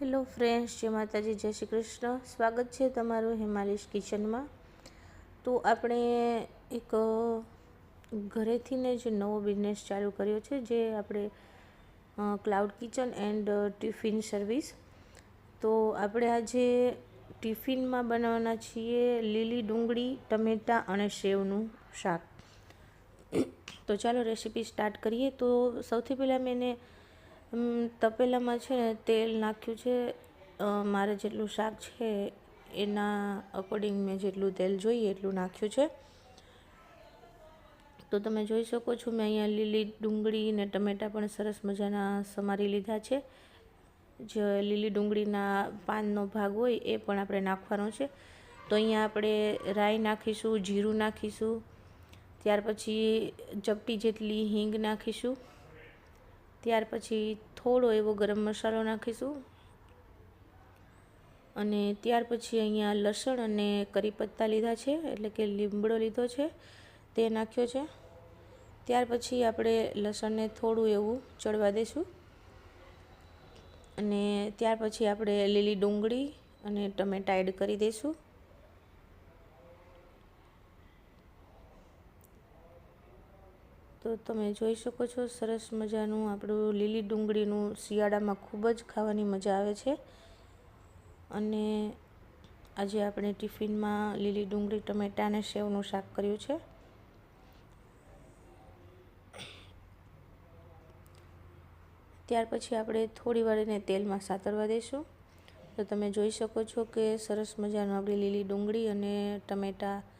Hello friends, જય માતાજી, જય શ્રી કૃષ્ણ. સ્વાગત છે તમારું હિમાલિશ કિચનમાં. તો આપણે એક ઘરેથીને જે નવો બિઝનેસ ચાલુ કર્યો છે, જે આપણે cloud kitchen and tiffin service તો આપણે આજે ટિફિનમાં બનાવવાના છીએ લીલી ડુંગળી, ટમેટાં અને સેવનું શાક. તો ચાલો રેસીપી સ્ટાર્ટ કરીએ. તો સૌથી પહેલાં મેં એને તપેલામાં છે ને તેલ નાખ્યું છે. મારે જેટલું શાક છે એના અકોર્ડિંગ મેં જેટલું તેલ જોઈએ એટલું નાખ્યું છે. તો તમે જોઈ શકો છો મેં અહીંયા લીલી ડુંગળી ને ટમેટાં પણ સરસ મજાના સમારી લીધા છે. જે લીલી ડુંગળીના પાનનો ભાગ હોય એ પણ આપણે નાખવાનો છે. તો અહીંયા આપણે રાઈ નાખીશું, જીરું નાખીશું, ત્યાર પછી ચપટી જેટલી હિંગ નાખીશું. ત્યાર પછી થોડો એવો ગરમ મસાલો નાખીશું. અને ત્યાર પછી અહીંયા લસણ અને કરી પત્તા લીધા છે, એટલે કે લીમડો લીધો છે, તે નાખ્યો છે. ત્યાર પછી આપણે લસણને થોડું એવું ચડવા દઈશું અને ત્યાર પછી આપણે લીલી ડુંગળી અને ટમેટા એડ કરી દઈશું તો તમે જોઈ શકો છો, સરસ મજાનું આપણું લીલી ડુંગળીનું શિયાળામાં ખૂબ જ ખાવાની મજા આવે છે. અને આજે આપણે ટિફિનમાં લીલી ડુંગળી, ટમેટા અને સેવનું શાક કર્યું છે. ત્યાર પછી આપણે થોડી વાર એને તેલમાં સાતરવા દઈશું. તો તમે જોઈ શકો છો કે સરસ મજાનું આપણી લીલી ડુંગળી અને ટમેટાં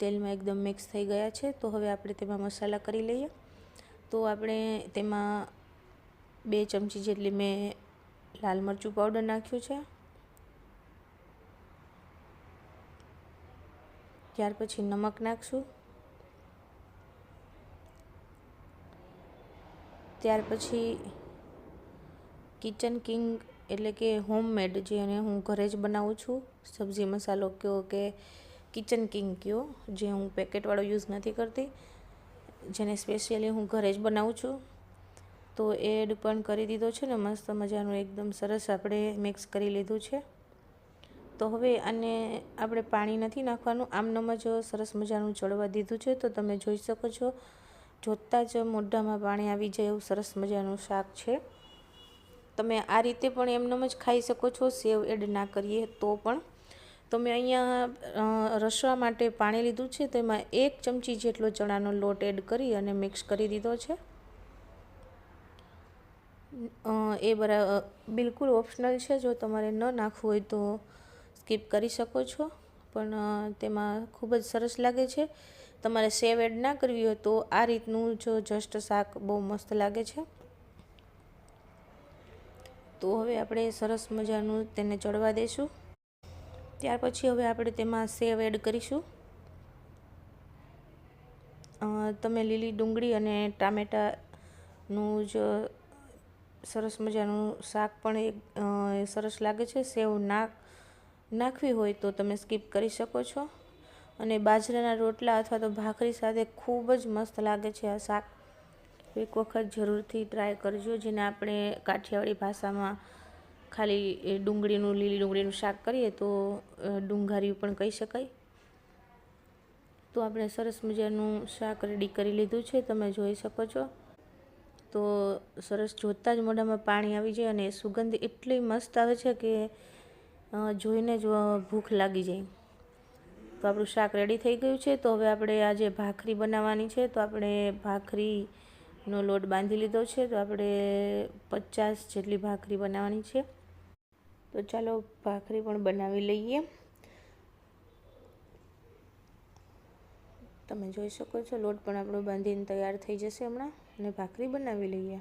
તેલમાં એકદમ મિક્સ થઈ ગયા છે. તો હવે આપણે તેમાં મસાલા કરી લઈએ. તો આપણે તેમાં બે ચમચી જેટલી મેં લાલ મરચું પાવડર નાખ્યું છે. ત્યાર પછી નમક નાખશું. ત્યાર પછી કિચન કિંગ એટલે કે હોમમેડ જે હું ઘરે જ બનાવું છું. સબ્જી મસાલો કહો કે કિચન કિંગ કહો જે હું પેકેટવાળો યુઝ નથી કરતી, જેને સ્પેશિયલી હું ઘરે જ બનાવું છું. તો એડ પણ કરી દીધો છે ને, મસ્ત મજાનું એકદમ સરસ આપણે મિક્સ કરી લીધું છે. તો હવે આને આપણે પાણી નથી નાખવાનું, આમનામ જ સરસ મજાનું ચડવા દીધું છે. તો તમે જોઈ શકો છો, જોતાં જ મોઢામાં પાણી આવી જાય એવું સરસ મજાનું શાક છે. તમે આ રીતે પણ એમનેમ જ ખાઈ શકો છો, સેવ એડ ના કરીએ તો પણ. તો મેં અહીંયા રસવા માટે પાણી લીધું છે? તેમાં એક ચમચી જેટલો ચણાનો લોટ એડ કરી અને મિક્સ કરી દીધો છે. એ બરા બિલકુલ ઓપ્શનલ છે. જો તમારે ન નાખવું હોય તો સ્કીપ કરી શકો છો. પણ તેમાં ખૂબ જ સરસ લાગે છે. તમારે સેવ એડ ના કરવી હોય તો આ રીતનું જો જસ્ટ શાક બહુ મસ્ત લાગે છે. તો હવે આપણે સરસ મજાનું તેને ચડવા દઈશું ત્યાર પછી હવે આપણે તેમાં સેવ એડ કરીશું. તમે લીલી ડુંગળી અને ટામેટાનું જ સરસ મજાનું શાક પણ એક સરસ લાગે છે. સેવ નાખ, નાખવી હોય તો તમે સ્કીપ કરી શકો છો. અને બાજરાના રોટલા અથવા તો ભાખરી સાથે ખૂબ જ મસ્ત લાગે છે આ શાક. એક વખત જરૂરથી ટ્રાય કરજો, જેને આપણે કાઠિયાવાડી ભાષામાં ખાલી ડુંગળીનું, લીલી ડુંગળીનું શાક કરીએ તો ડુંગારિયું પણ કહી શકાય. તો આપણે સરસ મજાનું શાક રેડી કરી લીધું છે, તમે જોઈ શકો છો. તો સરસ જોતાં જ મોઢામાં પાણી આવી જાય અને સુગંધ એટલી મસ્ત આવે છે કે જોઈને જ ભૂખ લાગી જાય. તો આપણું શાક રેડી થઈ ગયું છે, તો હવે આપણે આજે ભાખરી બનાવવાની છે, તો આપણે ભાખરીનો લોટ બાંધી લીધો છે, તો આપણે પચાસ જેટલી ભાખરી બનાવવાની છે. તો ચાલો ભાખરી પણ બનાવી લઈએ. તમે જોઈ શકો છો, લોટ પણ આપણો બાંધીને તૈયાર થઈ જશે હમણાં અને ભાખરી બનાવી લઈએ.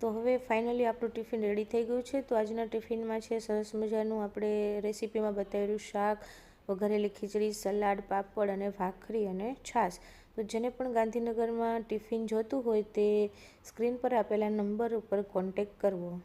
તો હવે ફાઇનલી આપણું ટિફિન રેડી થઈ ગયું છે. તો આજના ટિફિનમાં છે, સરસ મજાનું આપણે રેસીપીમાં બતાવેલું શાક, વઘારેલી ખીચડી, સલાડ, પાપડ અને ભાખરી અને છાશ. તો જેને પણ ગાંધીનગરમાં ટિફિન જોતું હોય તે સ્ક્રીન પર આપેલા નંબર ઉપર કોન્ટેક કરવો.